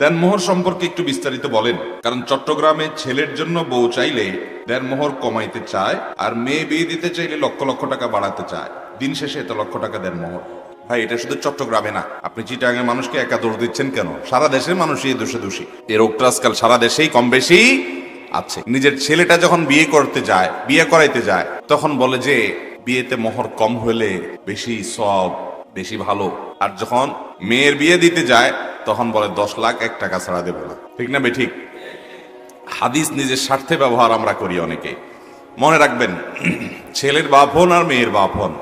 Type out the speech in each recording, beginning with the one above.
দেনমোহর সম্পর্কে একটু বিস্তারিত বলেন। কারণ চট্টগ্রামে ছেলের জন্য বউ চাইলে দেনমোহর কমাইতে চায় আর মেয়ে বিয়ে দিতে চাইলে লক্ষ লক্ষ টাকা বাড়াতে চায়। দিন শেষে এত লক্ষ টাকা দেনমোহর ভাই, এটা শুধু চট্টগ্রামে না। আপনি চিটাঙ্গের মানুষকে একা দোষ দিচ্ছেন কেন? সারা দেশের মানুষই দোষে দোষী। এই রোগটা আজকাল সারা দেশেই কম বেশি আছে। নিজের ছেলেটা যখন বিয়ে করতে যায়, বিয়ে করাইতে যায়, তখন বলে যে, বিয়েতে মোহর কম হলে বেশি সব, বেশি ভালো। আর যখন মেয়ের বিয়ে দিতে যায় তখন বলে, দশ লাখ, এক টাকা ছাড়া দেবে না। ঠিক না ঠিক? হাদিস নিজের স্বার্থে ব্যবহার আমরা করি অনেকে। মনে রাখবেন, ছেলের বাপ হন আর মেয়ের বাপ হন।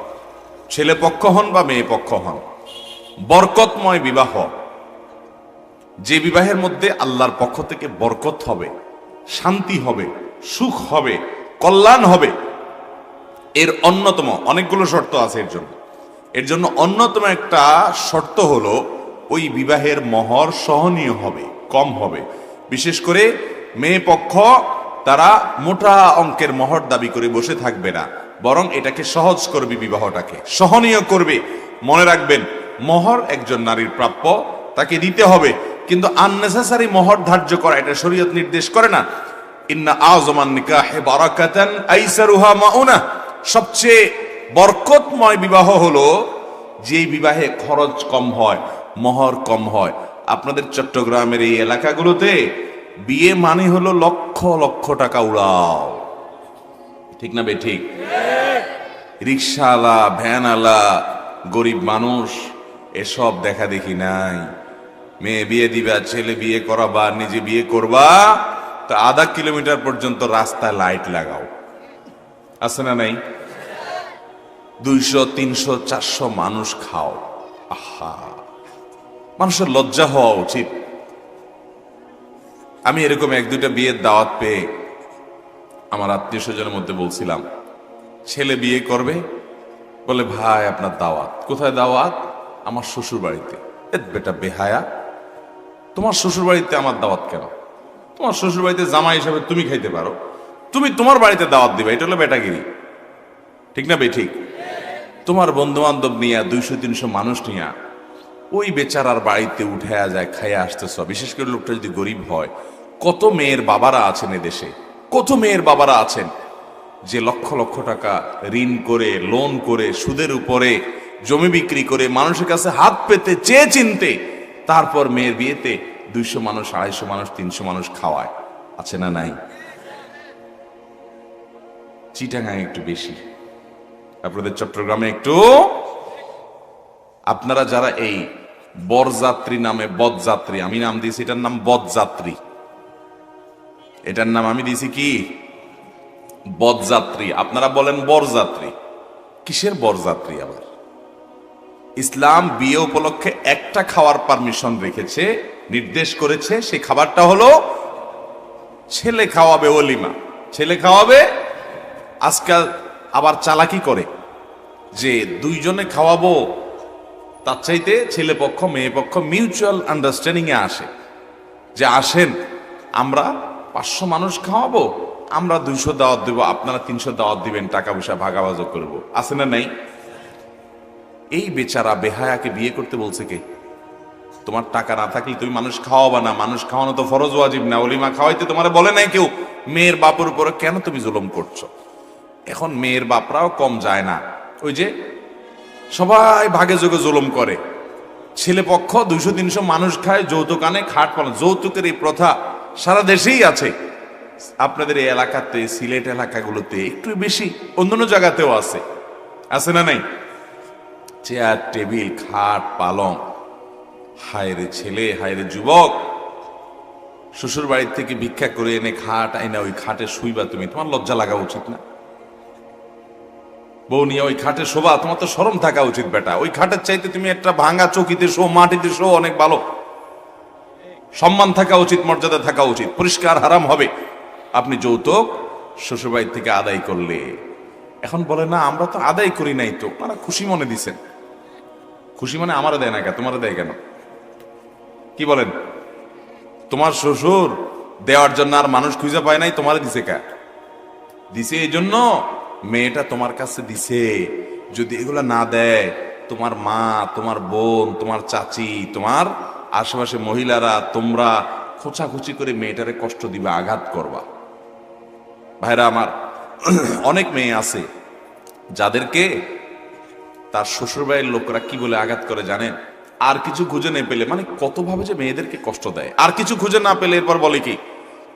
ছেলে পক্ষ হন বা মেয়ে পক্ষ হন। বরকতময় বিবাহ। যে বিবাহের মধ্যে আল্লাহর পক্ষ থেকে বরকত হবে, শান্তি হবে, সুখ হবে, কল্যাণ হবে, এর অন্যতম অনেকগুলো শর্ত আছে এর জন্য। এর জন্য অন্যতম একটা শর্ত হলো ওই বিবাহের মহর সহনীয় হবে, কম হবে। বিশেষ করে মেয়ে পক্ষ, তারা মোটা অঙ্কের মহর দাবি করে বসে থাকবে না, বরং এটাকে সহজ করবে বিবাহটাকে। সহনীয় করবে। মনে রাখবেন, মহর একজন নারীর প্রাপ্য, তাকে দিতে হবে, কিন্তু আননেসেসারি মহর ধার্য করা, এটা শরীয়ত নির্দেশ করে না। ইন্না আজমান নিকাহে বারাকাতান আইসারুহা মাউনা। সবচেয়ে বরকতময় বিবাহ হলো যে বিবাহে খরচ কম হয় মহর কম হয়। আপনাদের চট্টগ্রামের এই এলাকাগুলোতে বিয়ে মানে হলো লক্ষ লক্ষ টাকা উড়াও। ঠিক না বে, ঠিক? রিক্সাওয়ালা, ভ্যানওয়ালা, গরিব মানুষ, এসব দেখা দেখি নাই। মেয়ে বিয়ে দিবা, ছেলে বিয়ে করাবা, নিজে বিয়ে করবা, তো আধা কিলোমিটার পর্যন্ত রাস্তায় লাইট লাগাও। আছে না নাই? দুইশো, তিনশো, চারশো মানুষ খাও। আহা! মানুষের লজ্জা হওয়া উচিত। আমি এরকম এক দুইটা বিয়ের দাওয়াত পেয়ে আমার আত্মীয় স্বজনের মধ্যে বলছিলাম, ছেলে বিয়ে করবে? বলে, ভাই, আপনার দাওয়াত। কোথায় দাওয়াত? আমার শ্বশুর বাড়িতে বেটা বেহায়া, তোমার শ্বশুর বাড়িতে আমার দাওয়াত কেন? তোমার শ্বশুর বাড়িতে জামা হিসাবে তুমি খাইতে পারো। তুমি তোমার বাড়িতে দাওয়াত দিবে, এটা হলো বেটাগিরি। ঠিক না বে, ঠিক? তোমার বন্ধু বান্ধব নিয়ে দুইশো তিনশো মানুষ নিয়ে ওই বেচারার বাড়িতে উঠে যায়, খাইয়া আসতেছ বিশেষ করে লোকটা যদি গরিব হয়, কত মেয়ের বাবারা আছেন দেশে কত মেয়ের বাবারা আছেন যে লক্ষ লক্ষ টাকা ঋণ করে লোন করে, সুদের উপরে, জমি বিক্রি করে, মানুষের কাছে হাত পেতে, চেয়ে চিনতে, তারপর মেয়ের বিয়েতে দুইশো মানুষ, আড়াইশো মানুষ, তিনশো মানুষ খাওয়ায়। আছে না নাই? চিটাগাং একটু বেশি। আপনাদের চট্টগ্রামে একটু? আপনারা যারা এই বরযাত্রী নামে বদযাত্রী। আমি নাম দিয়েছি, এটার নাম বদযাত্রী। এটার নাম আমি দিয়েছি কি? বদযাত্রী। আপনারা বলেন বরযাত্রী। কিসের বরযাত্রী আবার? ইসলাম বিয়ে উপলক্ষে একটা খাওয়ার পারমিশন রেখেছে, নির্দেশ করেছে সেই খাবারটা হলো ছেলে খাওয়াবে অলিমা। ছেলে খাওয়াবে, আজকাল আবার চালাকি করে যে দুইজনে খাওয়াবো তার চাইতে ছেলে পক্ষ, মেয়ে পক্ষ মিউচুয়াল আন্ডারস্ট্যান্ডিং এ আসে। যে আসেন, আমরা পাঁচশো মানুষ খাওয়াবো, আমরা দুইশো দাওয়াত দেবো, আপনারা তিনশো দাওয়াত দিবেন, টাকা পয়সা ভাগাভাগ করব। আছে না নাই? এই বেচারা বেহায়াকে বিয়ে করতে বলছে কে? তোমার টাকা না থাকলে তুমি মানুষ খাওয়াবা না, মানুষ খাওয়ানো তো ফরজ ওয়াজিব না। অলিমা খাওয়াইতে তোমার বলে নাই কেউ, মেয়ের বাপের উপরে কেন তুমি জুলুম করছ? এখন মেয়ের বাপরাও কম যায় না। ওই যে সবাই ভাগে যোগে জুলুম করে। ছেলে পক্ষ দুইশো, তিনশো মানুষ খায় যৌতুক আনে খাট পালন। যৌতুকের এই প্রথা সারা দেশেই আছে। আপনাদের এই এলাকাতে, সিলেট এলাকাগুলোতে একটু বেশি, অন্যান্য জায়গাতেও আছে। আছে না নাই? চেয়ার, টেবিল, খাট পালং হায়রে ছেলে হায়রে যুবক। শ্বশুর বাড়ির থেকে ভিক্ষা করে এনে খাট আইনা ওই খাটে শুইবা তুমি। তোমার লজ্জা লাগা উচিত না? বউ নিয়ে ওই খাটে শোভা, তোমার তো সরম থাকা উচিত বেটা। ওই খাটের চাইতে তুমি একটা ভাঙা চকিতে শো, মাটিতে শো, অনেক ভালো। সম্মান থাকা উচিত, মর্যাদা থাকা উচিত, পরিষ্কার হারাম হবে। আপনি যৌতুক শ্বশুরবাড়ির থেকে আদায় করলে। এখন বলে, না, আমরা তো আদায় করি নাই তো। ওনারা খুশি মনে দিছেন। খুশি মনে আমারও দেয় না কেন? তোমারও দেয় কেন? কি বলেন? তোমার শ্বশুর দেওয়ার জন্য আর মানুষ খুঁজে পায় নাই, তোমার দিছে কা? দিছে এই জন্য মেয়েটা তোমার কাছে দিছে। যদি এগুলা না দেয়, তোমার মা, তোমার বোন, তোমার চাচি, তোমার আশেপাশে মহিলারা, তোমরা খোঁচাখুচি করে মেয়েটারে কষ্ট দিবে, আঘাত করবা। ভাইরা আমার, অনেক মেয়ে আছে, যাদেরকে তার শ্বশুরবাড়ির লোকরা কি বলে আঘাত করে জানেন? আর কিছু খুঁজে না পেলে মানে কত ভাবে যে মেয়েদেরকে কষ্ট দেয়। আর কিছু খুঁজে না পেলে এরপর বলে কি,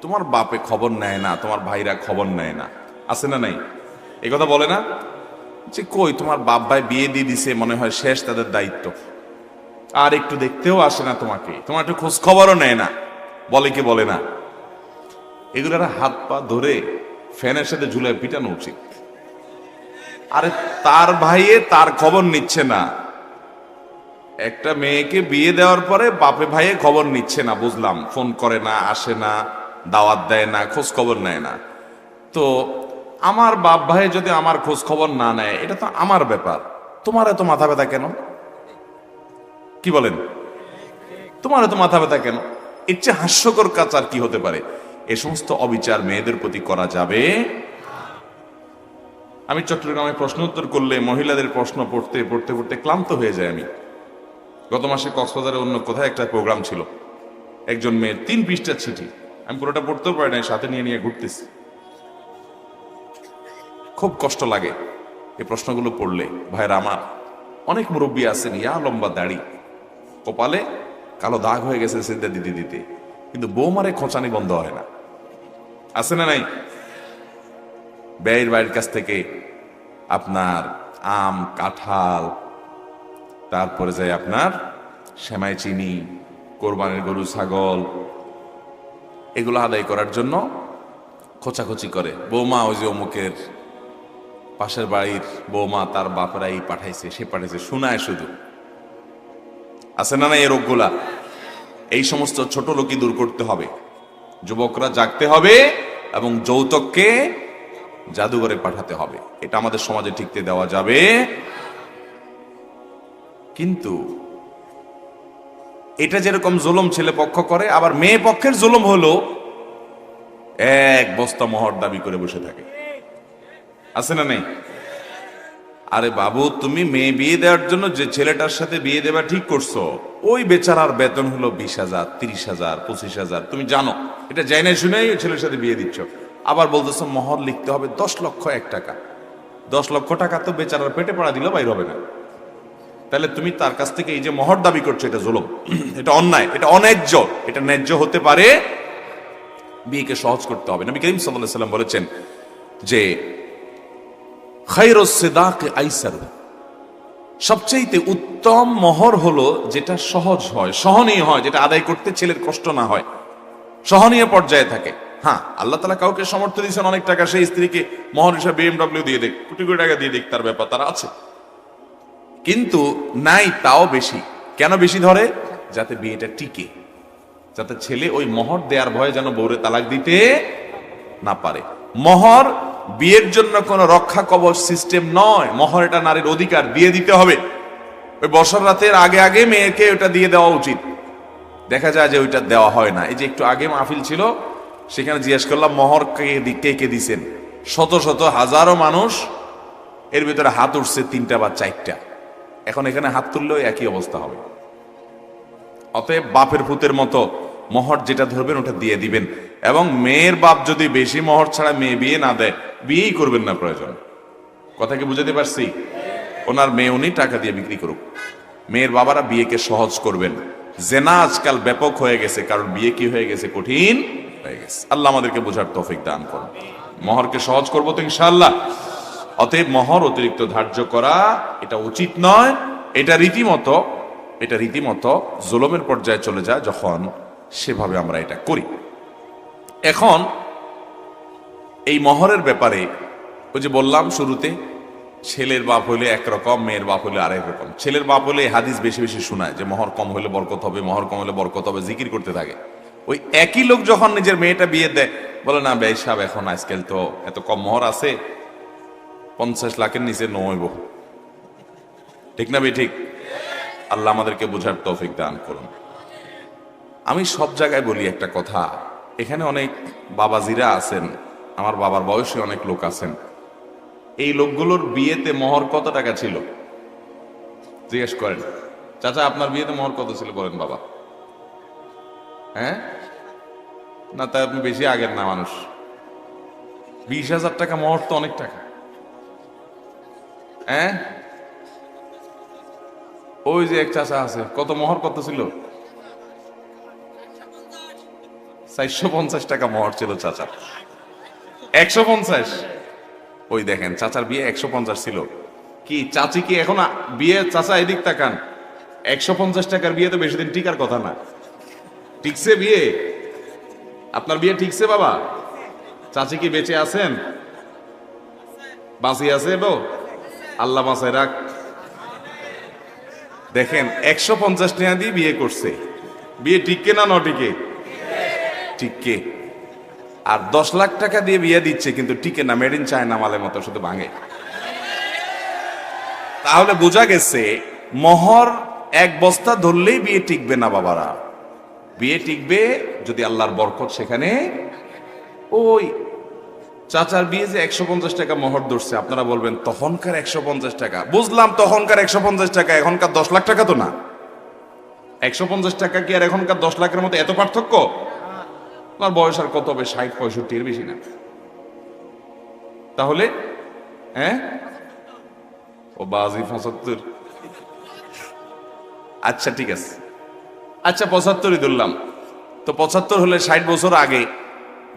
তোমার বাপে খবর নেয় না, তোমার ভাইরা খবর নেয় না। আছে না নাই? এই কথা বলে না? যে কই, তোমার বাপ ভাই বিয়ে দিয়ে দিছে, মনে হয় শেষ তাদের দায়িত্ব। আর একটু দেখতেও আসে না তোমাকে। তোমার একটু খোঁজ খবরও নেয় না। বলে কি বলে না? এগুলোর হাত পা ধরে ফ্যানের সাথে ঝুলে পিটানো উচিত। আরে তার ভাইয়ে তার খবর নিচ্ছে না। একটা মেয়েকে বিয়ে দেওয়ার পরে বাপে ভাইয়ে খবর নিচ্ছে না, বুঝলাম। ফোন করে না, আসে না, দাওয়াত দেয় না খোঁজ খবর নেয় না। তো আমার বাপ ভাই যদি আমার খোঁজ খবর না নেয়, এটা তো আমার ব্যাপার। তোমার এত মাথা ব্যথা কেন? কি বলেন? তোমার এত মাথা ব্যথা কেন? এর চেয়ে হাস্যকর কাজ আর কি হতে পারে? এ সমস্ত অবিচার মেয়েদের প্রতি করা যাবে? আমি চট্টগ্রামে প্রশ্ন উত্তর করলে মহিলাদের প্রশ্ন পড়তে পড়তে পড়তে ক্লান্ত হয়ে যায় আমি। গত মাসে কক্সবাজারে অন্য কোথায় একটা প্রোগ্রাম ছিল। একজন মেয়ের তিন পৃষ্ঠা চিঠি। আমি পুরোটা পড়তেও পারি নাই, সাথে নিয়ে নিয়ে ঘুরতেছি। খুব কষ্ট লাগে এই প্রশ্নগুলো পড়লে। ভাইরা আমার অনেক মুরব্বী আছেন, ইয়া লম্বা দাড়ি, কপালে কালো দাগ হয়ে গেছে সিদ্ধা দিতে দিতে, কিন্তু বৌমারে খোঁচানি বন্ধ হয় না। আছে না নাই? ব্যয়ের বাড়ির কাছ থেকে আপনার আম, কাঁঠাল, তারপরে যায় আপনার সেমাই চিনি, কোরবানির গরু, ছাগল, এগুলো আদায় করার জন্য খোঁচাখুচি করে। বৌমা ওই যে অমুকের পাশের বাড়ির বৌমা তার বাপরাই পাঠাইছে, সে পাঠাইছে, শোনায় শুধু। আছে না না এই রোগগুলা? এই সমস্ত ছোট লোকই দূর করতে হবে। যুবকরা জাগতে হবে এবং যৌতুককে জাদুঘরে পাঠাতে হবে। এটা আমাদের সমাজে ঠিকতে দেওয়া যাবে। কিন্তু এটা যেরকম জুলুম ছেলে পক্ষ করে, আবার মেয়ে পক্ষের জুলুম হলো এক বস্তা মহর দাবি করে বসে থাকে। আছে না নেই? আরে বাবু, তুমি মেয়ে বিয়ে দেওয়ার জন্য যে ছেলেটার সাথে বিয়ে দেওয়া ঠিক করছ, ওই বেচারার বেতন হলো বিশ হাজার, তিরিশ হাজার, পঁচিশ হাজার, তুমি জানো। এটা যাই শুনেই ওই ছেলের সাথে বিয়ে দিচ্ছ। আবার বলতেছো মহর লিখতে হবে দশ লক্ষ এক টাকা। দশ লক্ষ টাকা তো বেচারার পেটে পড়া দিলেও বাইর হবে না। তাহলে তুমি তার কাছ থেকে এই যে মহর দাবি করছ, এটা জুলুম। এটা অন্যায়, এটা অন্যায্য, এটা ন্যায্য হতে পারে। বিয়েকে সহজ করতে হবে। নবী করিম সাল্লাহ সাল্লাম বলেছেন যে সবচেয়ে উত্তম মহর হলো যেটা সহজ হয়, সহনীয় হয়, যেটা আদায় করতে ছেলের কষ্ট না হয়। সহনীয় পর্যায়ে থাকে। হ্যাঁ আল্লাহ তালা কাউকে সমর্থ দিয়েছেন অনেক টাকা, সেই স্ত্রীকে মহর হিসাবে বিএমডব্লিউ দিয়ে দেখ কোটি কোটি টাকা দিয়ে দেখ তার ব্যাপার তারা আছে। কিন্তু নাই তাও বেশি। কেন বেশি ধরে? যাতে বিয়েটা টিকে। যাতে ছেলে ওই মহর দেওয়ার ভয়ে যেন বউরে তালাক দিতে না পারে। মোহর বিয়ের জন্য কোনো রক্ষা কবচ সিস্টেম নয়। মোহর এটা নারীর অধিকার দিয়ে দিতে হবে। ওই বছর রাতের আগে আগে মেয়েকে ওটা দিয়ে দেওয়া উচিত। দেখা যায় যে ওইটা দেওয়া হয় না। এই যে একটু আগে মাহফিল ছিল, সেখানে জিজ্ঞেস করলাম, মোহর কে কে কে দিছেন? শত শত হাজারো মানুষ, এর ভিতরে হাত উঠছে তিনটা বা চারটা। এখন এখানে হাত তুললেও একই অবস্থা হবে। অতএব বাপের ভূতের মতো মহর যেটা ধরবেন, ওটা দিয়ে দিবেন। এবং মেয়ের বাপ যদি বেশি মহর ছাড়া মেয়ে বিয়ে না দেয় বিয়েই করবেন না প্রয়োজন। কথা কি বুঝাতে পারছি? ওনার মেয়ে, উনি টাকা দিয়ে বিক্রি করুক। মেয়ের বাবারা বিয়েকে সহজ করবেন। জেনা আজকাল ব্যাপক হয়ে গেছে, কারণ বিয়ে কি হয়ে গেছে? কঠিন হয়ে গেছে। আল্লাহ আমাদেরকে বোঝার তৌফিক দান করুন। মহরকে সহজ করব তো ইনশাল্লাহ অতএব মহর অতিরিক্ত ধার্য করা, এটা উচিত নয়। এটা রীতিমতো এটা রীতিমতো জুলমের পর্যায়ে চলে যায় যখন সেভাবে আমরা এটা করি। এখন এই মহরের ব্যাপারে ওই যে বললাম শুরুতে, ছেলের বাপ হলে একরকম, মেয়ের বাপ হলে আরেক রকম। ছেলের বাপ হলে হাদিস বেশি বেশি শোনায় যে মহর কম হলে বরকত হবে, মহর কম হলে বরকত হবে, জিকির করতে থাকে। ওই একই লোক যখন নিজের মেয়েটা বিয়ে দেয়, বলে, না ব্যয় সাহেব, এখন আজকাল তো এত কম মহর আছে, পঞ্চাশ লাখের নিচে নইব ঠিক না বে ঠিক। আল্লাহ আমাদেরকে বোঝার তৌফিক দান করুন। আমি সব জায়গায় বলি একটা কথা, এখানে অনেক বাবাজিরা আছেন আমার বাবার বয়সী অনেক লোক আছেন। এই লোকগুলোর বিয়েতে মোহর কত টাকা ছিল? জিজ্ঞেস করেন। চাচা, আপনার বিয়েতে মোহর কত ছিল বলেন বাবা। হ্যাঁ? না, তাই আপনি বেশি আগের না, মানুষ। বিশ হাজার টাকা মহর তো অনেক টাকা। হ্যাঁ? ওই যে এক চাচা আছে, কত মহর কত ছিল? চারশো পঞ্চাশ টাকা মহর ছিল চাচার একশো পঞ্চাশ। ওই দেখেন, চাচার বিয়ে একশো পঞ্চাশ ছিল। কি, চাচি কি এখন বিয়ে? চাচা, এদিক তাকান। একশো পঞ্চাশ টাকার বিয়ে তো বেশি দিন টিকার কথা না। ঠিকছে বিয়ে? আপনার বিয়ে ঠিকছে বাবা? চাচি কি বেঁচে আছেন? বাঁচি আছে তো? আল্লাহ বাঁচায় রাখ। দেখেন, একশো পঞ্চাশ টাকা দিয়ে বিয়ে করছে। বিয়ে টিককে না ন টিকে টিকে আর দশ লাখ টাকা দিয়ে বিয়ে দিচ্ছে, কিন্তু টিকে না মেড ইন চায়না মালের মতো, শুধু ভাঙে। তাহলে বোঝা গেছে, মহর এক বস্তা ধরলেই বিয়ে টিকবে না বাবারা। বিয়ে টিকবে যদি আল্লাহর বরকত সেখানে। ওই চাচার বিয়ে যে একশো পঞ্চাশ টাকা মহর ধরছে, আপনারা বলবেন, তখনকার একশো পঞ্চাশ টাকা? বুঝলাম, তখনকার একশো পঞ্চাশ টাকা, এখনকার দশ লাখ টাকা তো না। একশো পঞ্চাশ টাকা কি আর এখনকার দশ লাখের মতো এত পার্থক্য? আপনার বয়স আর কত হবে? ষাট, পঁয়ষট্টি এর বেশি না। তাহলে হ্যাঁ? ও বাজি পঁচাত্তর। আচ্ছা ঠিক আছে। আচ্ছা পঁচাত্তরই ধরলাম। তো পঁচাত্তর হলে ষাট বছর আগে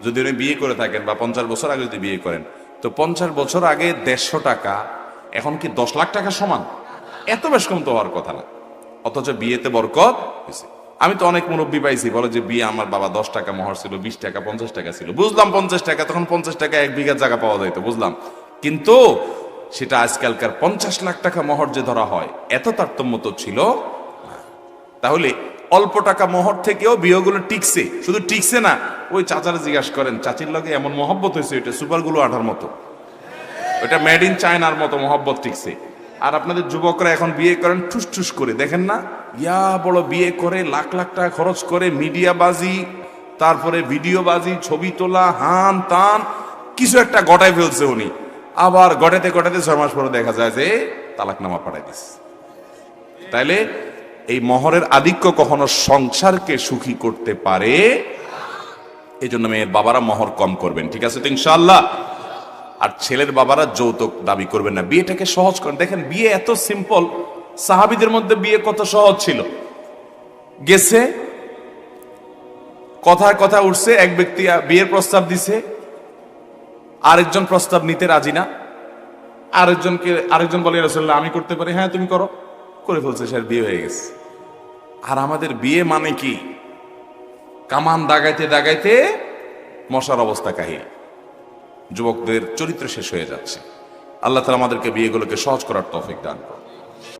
যদি উনি বিয়ে করে থাকেন বা পঞ্চাশ বছর আগে যদি বিয়ে করেন, তো পঞ্চাশ বছর আগে দেড়শো টাকা, এখন কি দশ লাখ টাকা সমান? এত বেশ কম তো হওয়ার কথা না। অথচ বিয়েতে বরকত হয়েছে। আমি তো অনেক মুরব্বী পাইছি, বলে যে বিয়ে আমার বাবা দশ টাকা মহর ছিল, বিশ টাকা, পঞ্চাশ টাকা ছিল। বুঝলাম পঞ্চাশ টাকা, তখন পঞ্চাশ টাকা এক বিঘা জায়গা পাওয়া যাইতো, বুঝলাম। কিন্তু সেটা আজকালকার পঞ্চাশ লাখ টাকা মহর যে ধরা হয়, এত তারতম্য তো ছিল তাহলে অল্প টাকা মহর থেকেও বিয়েগুলো টিকছে, শুধু টিকছে না, ওই চাচারা জিজ্ঞাসা করেন, চাচির লগে এমন মহব্বত হয়েছে, ওইটা সুপারগুলো আঠার মতো? ওটা মেড ইন চায়নার মতো মহব্বত টিকছে। আর আপনাদের যুবকরা এখন বিয়ে করেন ঠুস ঠুস করে, দেখেন না? ইয়া বড় বিয়ে করে লাখ লাখ টাকা খরচ করে মিডিয়া বাজি, তারপরে ভিডিও বাজি, ছবি তোলা, হান তান, কিছু একটা গটায় ফেলছে উনি। আবার গটাতে গটাতে ছয় মাস পরে দেখা যায় যে তালাকনামা পাঠাই দিস তাইলে এই মহরের আধিক্য কখনো সংসারকে সুখী করতে পারে? এই জন্য মেয়ের বাবারা মহর কম করবেন, ঠিক আছে তো ইনশাল্লাহ আর ছেলের বাবারা যৌতুক দাবি করবেন না। বিয়েটাকে সহজ করেন। দেখেন, বিয়ে এত সিম্পল সাহাবিদের মধ্যে বিয়ে কত সহজ ছিল? গেছে, কথায় কথা উঠছে, এক ব্যক্তি বিয়ের প্রস্তাব দিছে, আরেকজন প্রস্তাব নিতে রাজি না, আরেকজনকে, আরেকজন বলে রসল্লাহ আমি করতে পারি। হ্যাঁ তুমি করো। করে ফেলছে, সে বিয়ে হয়ে গেছে। আর আমাদের বিয়ে মানে কি? কামান দাগাইতে দাগাইতে মশার অবস্থা কাহিল। যুবকদের চরিত্র শেষ হয়ে যাচ্ছে। আল্লাহ তালা আমাদেরকে বিয়েগুলোকে সহজ করার তৌফিক দান করুন।